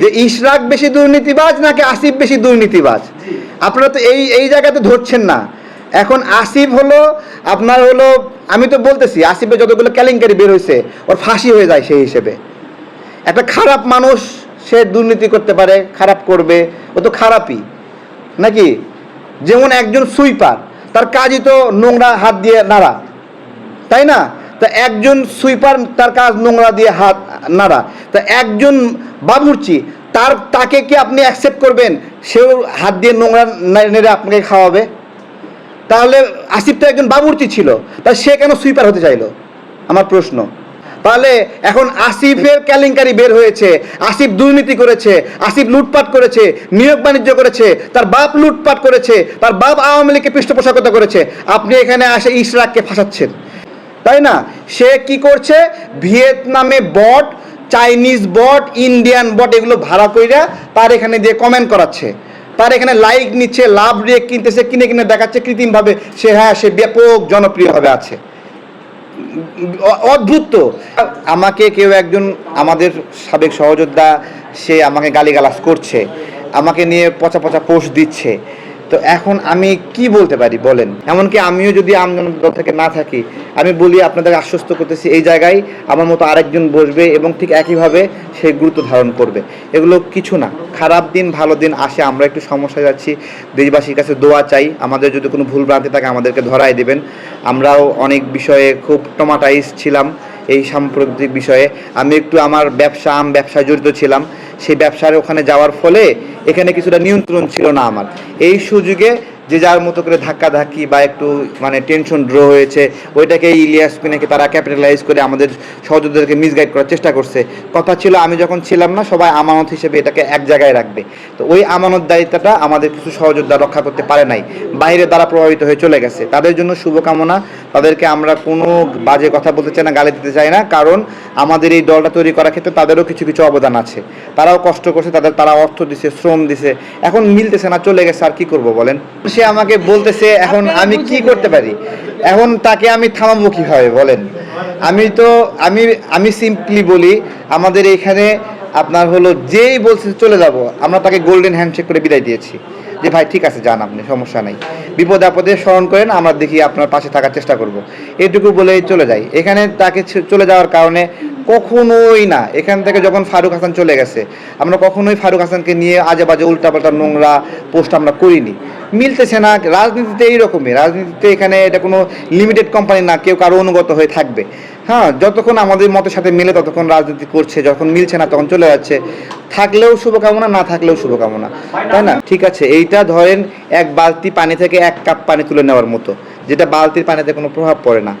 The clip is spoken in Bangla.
যে ইশরাক বেশি দুর্নীতিবাজ নাকি আসিফ বেশি দুর্নীতিবাজ? আপনারা তো এই এই জায়গাতে ধরছেন না। এখন আসিফ হলো আপনার হলো আমি তো বলতেছি আসিফের যতগুলো কেলেঙ্কারি বের হয়েছে ওর ফাঁসি হয়ে যায় সেই হিসেবে। একটা খারাপ মানুষ সে দুর্নীতি করতে পারে খারাপ করবে ও তো খারাপই। নাকি? যেমন একজন সুইপার তার কাজই তো নোংরা হাত দিয়ে নাড়া। তাই না? তা একজন সুইপার তার কাজ নোংরা দিয়ে হাত নাড়া। তা একজন বাবুর্চি তার, তাকে কি আপনি অ্যাকসেপ্ট করবেন? সেও হাত দিয়ে নোংরা নেড়ে আপনাকে খাওয়াবে? তাহলে আসিফ তো একজন বাবুর্চি ছিল, তা সে কেন সুইপার হতে চাইলো? আমার প্রশ্ন। তাহলে এখন আসিফের কেলেঙ্কারি বের হয়েছে, আসিফ দুর্নীতি করেছে, আসিফ লুটপাট করেছে, নিয়োগ বাণিজ্য করেছে, তার বাপ লুটপাট করেছে, তার বাপ আওয়ামী লীগকে পৃষ্ঠপোষকতা করেছে, আপনি এখানে আসে ইশরাককে ফাঁসাচ্ছেন। তাই না? সে কি করছে? ভিয়েতনামে বট চাইনিজ বট ইন্ডিয়ান বট এগুলো ভাড়া কইরা তার এখানে দিয়ে কমেন্ট করাচ্ছে। তার এখানে লাইক নিচ্ছে, লাভ রেক কিনতেছে, কিনে কিনে দেখাচ্ছে, কৃত্রিমভাবে সে হ্যাঁ সে ব্যাপক জনপ্রিয়ভাবে আছে। অদ্ভুত তো। আমাকে কেউ একজন, আমাদের সাবেক সহযোদ্ধা, সে আমাকে গালিগালাজ করছে। আমাকে নিয়ে পচা পচা পোস্ট দিচ্ছে। তো এখন আমি কি বলতে পারি? বলেন। এমনকি আমিও যদি আমজন দল থেকে না থাকি, আমি বলি আপনাদের আশ্বস্ত করতেছি এই জায়গায় আমার মতো আরেকজন বসবে এবং ঠিক একইভাবে সে গুরুত্ব ধারণ করবে। এগুলো কিছু না। খারাপ দিন, ভালো দিন আসে। আমরা একটু সমস্যায় যাচ্ছি। দেশবাসীর কাছে দোয়া চাই। আমাদের যদি কোনো ভুল ভ্রান্তি থাকে, আমাদেরকে ধরাই দেবেন। আমরাও অনেক বিষয়ে খুব টমাটাইজ ছিলাম। এই সাম্প্রতিক বিষয়ে। আমি একটু আমার ব্যবসা, আম ব্যবসায় জড়িত ছিলাম। সেই ব্যবসার ওখানে যাওয়ার ফলে এখানে কিছুটা নিয়ন্ত্রণ ছিল না আমার। এই সুযোগে যে যার মতো করে ধাক্কা ধাক্কি বা একটু মানে টেনশন ড্র হয়েছে, ওইটাকে ইলিয়াস নাকি তারা ক্যাপিটালাইজ করে আমাদের সহযোগীদেরকে মিসগাইড করার চেষ্টা করছে। কথা ছিল, আমি যখন ছিলাম না, সবাই আমানত হিসেবে এটাকে এক জায়গায় রাখবে। তো ওই আমানত দায়িত্বটা আমাদের কিছু সহযোদ্ধা রক্ষা করতে পারে নাই। বাইরে দ্বারা প্রভাবিত হয়ে চলে গেছে। তাদের জন্য শুভকামনা। তাদেরকে আমরা কোনো বাজে কথা বলতে চাই না, গালি দিতে চাই না। কারণ আমাদের এই দলটা তৈরি করার ক্ষেত্রে তাদেরও কিছু কিছু অবদান আছে। তারাও কষ্ট করছে, তাদের, তারা অর্থ দিছে, শ্রম দিছে। এখন মিলতেছে না, চলে গেছে, আর কি করব বলেন? সে আমাকে বলতেছে এখন আমি কি করতে পারি? এখন তাকে আমি থামাবো কীভাবে বলেন? আমি তো আমি আমি সিম্পলি বলি আমাদের এখানে আপনার হলো যেই বলছে চলে যাব। আমরা তাকে গোল্ডেন হ্যান্ডশেক করে বিদায় দিয়েছি। যে ভাই ঠিক আছে যান আপনি সমস্যা নাই। বিপদ আপদে স্মরণ করেন আমরা দেখি আপনার পাশে থাকার চেষ্টা করব। এটুকু বলে চলে যাই। এখানে তাকে চলে যাওয়ার কারণে কখনোই না। এখান থেকে যখন ফারুক হাসান চলে গেছে, আমরা কখনোই ফারুক হাসানকে নিয়ে আজে বাজে উল্টাপাল্টা নোংরা পোস্ট আমরা করিনি। মিলতেছে না, রাজনীতিতে এইরকমই। রাজনীতিতে এখানে এটা কোনো লিমিটেড কোম্পানি না, কেউ কারও অনুগত হয়ে থাকবে। হ্যাঁ যতক্ষণ আমাদের মতের সাথে মিলে ততক্ষণ রাজনীতি করছে, যখন মিলছে না তখন চলে যাচ্ছে। থাকলেও শুভকামনা, না থাকলেও শুভকামনা। তাই না? ঠিক আছে, এইটা ধরেন এক বালতি পানি থেকে এক কাপ পানি তুলে নেওয়ার মতো, যেটা বালতির পানিতে কোনো প্রভাব পড়ে না।